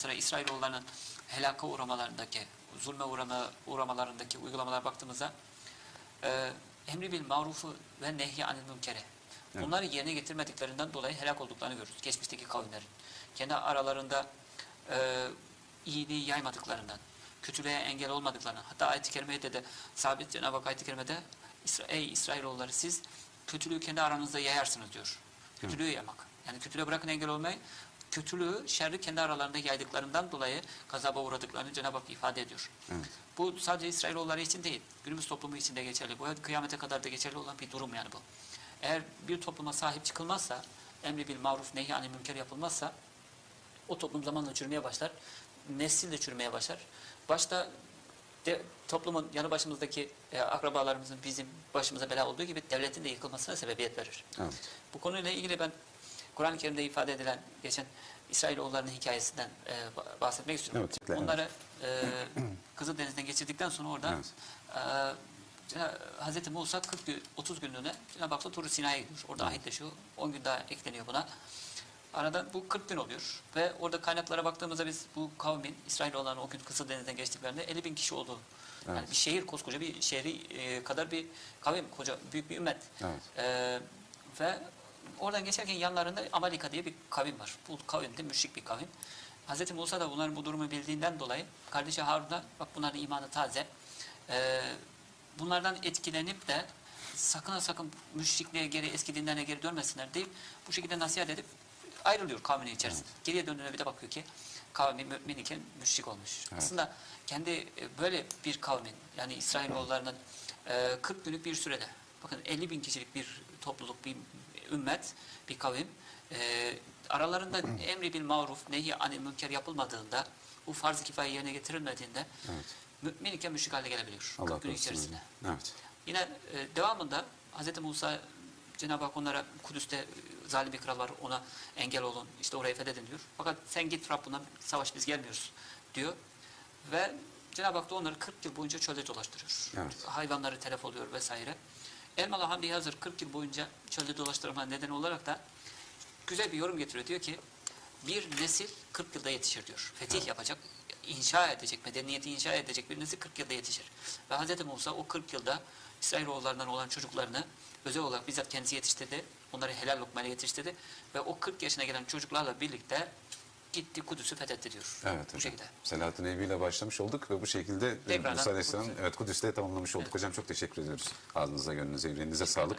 Mesela İsrailoğullarının helaka uğramalarındaki, zulme uğrama, uğramalarındaki uygulamalara baktığımızda e, emri bil marufu ve nehy anil münkeri. Evet. Bunları yerine getirmediklerinden dolayı helak olduklarını görürüz. Geçmişteki kavimlerin. Kendi aralarında e, iyiliği yaymadıklarından, kötülüğe engel olmadıklarından. Hatta ayet-i kerimede de sabit Cenab-ı Hak ayet-i kerimede ey İsrailoğulları siz kötülüğü kendi aranızda yayarsınız diyor. Kötülüğü yaymak. Yani kötülüğe bırakın engel olmayı. Kötülüğü, şerri kendi aralarında yaydıklarından dolayı gazaba uğradıklarını Cenab-ı Hak ifade ediyor. Evet. Bu sadece İsrailoğulları için değil, günümüz toplumu için de geçerli. Bu kıyamete kadar da geçerli olan bir durum yani bu. Eğer bir topluma sahip çıkılmazsa, emri bil maruf nehy anil münker yapılmazsa, o toplum zamanla çürümeye başlar, nesil de çürümeye başlar. Başta de, toplumun yanı başımızdaki e, akrabalarımızın bizim başımıza bela olduğu gibi devletin de yıkılmasına sebebiyet verir. Evet. Bu konuyla ilgili ben Kur'an-ı Kerim'de ifade edilen geçen İsrailoğullarının hikayesinden e, ba- bahsetmek istiyorum. Evet, evet. Onları e, Kızıldeniz'den geçirdikten sonra orada Evet. e, Hazreti Musa 40 gün, 30 günlüğüne Cenab-ı Hak'la Tur Sina'ya gidiyor. Orada ahitleşiyor. 10 gün daha ekleniyor buna. Arada bu 40 gün oluyor. Ve orada kaynaklara baktığımızda biz bu kavmin, İsrailoğulların o gün Kızıldeniz'den geçtiklerinde 50 bin kişi olduğu. Yani Evet. bir şehir, koskoca bir şehri e, kadar bir kavim, koca büyük bir ümmet. Evet. Ee, ve oradan geçerken yanlarında Amalika diye bir kavim var. Bu kavim de müşrik bir kavim. Hz. Musa da bunların bu durumu bildiğinden dolayı kardeşi Harun'a bak bunların imanı taze. Ee, bunlardan etkilenip de sakın sakın müşrikliğe geri eski dinlerine geri dönmesinler deyip bu şekilde nasihat edip ayrılıyor kavminin içerisinde. Geriye döndüğünde bir de bakıyor ki kavmi mümin iken müşrik olmuş. Evet. Aslında kendi e, böyle bir kavmin yani İsrailoğullarının e, 40 günlük bir sürede bakın 50 bin kişilik bir topluluk, bir ümmet, bir kavim e, aralarında emri bil maruf, nehy anil münker yapılmadığında bu farz-ı kifaye yerine getirilmediğinde Evet. mümin iken müşrik hale gelebiliyor. Allah 40 gün içerisinde. Evet. Yine e, devamında Hz. Musa Cenab-ı Hak onlara Kudüs'te e, zalim bir kral var ona engel olun işte orayı fethedin diyor. Fakat sen git Rabbuna savaş biz gelmiyoruz diyor. Ve Cenab-ı Hak da onları 40 yıl boyunca çölde dolaştırıyor. Evet. Hayvanları telef oluyor vesaire. Elmalı Hamdi Hazır 40 yıl boyunca çölde dolaştırma nedeni olarak da güzel bir yorum getiriyor. Diyor ki bir nesil 40 yılda yetişir diyor. Fetih yapacak, inşa edecek, medeniyeti inşa edecek bir nesil 40 yılda yetişir. Ve Hz. Musa o 40 yılda İsrailoğullarından olan çocuklarını özel olarak bizzat kendisi yetiştirdi. Onları helal lokmayla yetiştirdi. Ve o 40 yaşına gelen çocuklarla birlikte gitti Kudüs'ü fethetti diyor. Evet Bu hocam. şekilde. Selahattin Eyüp ile başlamış olduk ve bu şekilde Tekrardan Musa Aleyhisselam Kudüs'e. evet Kudüs'te tamamlamış olduk. Hocam çok teşekkür ediyoruz. Ağzınıza, gönlünüze, yüreğinize sağlık.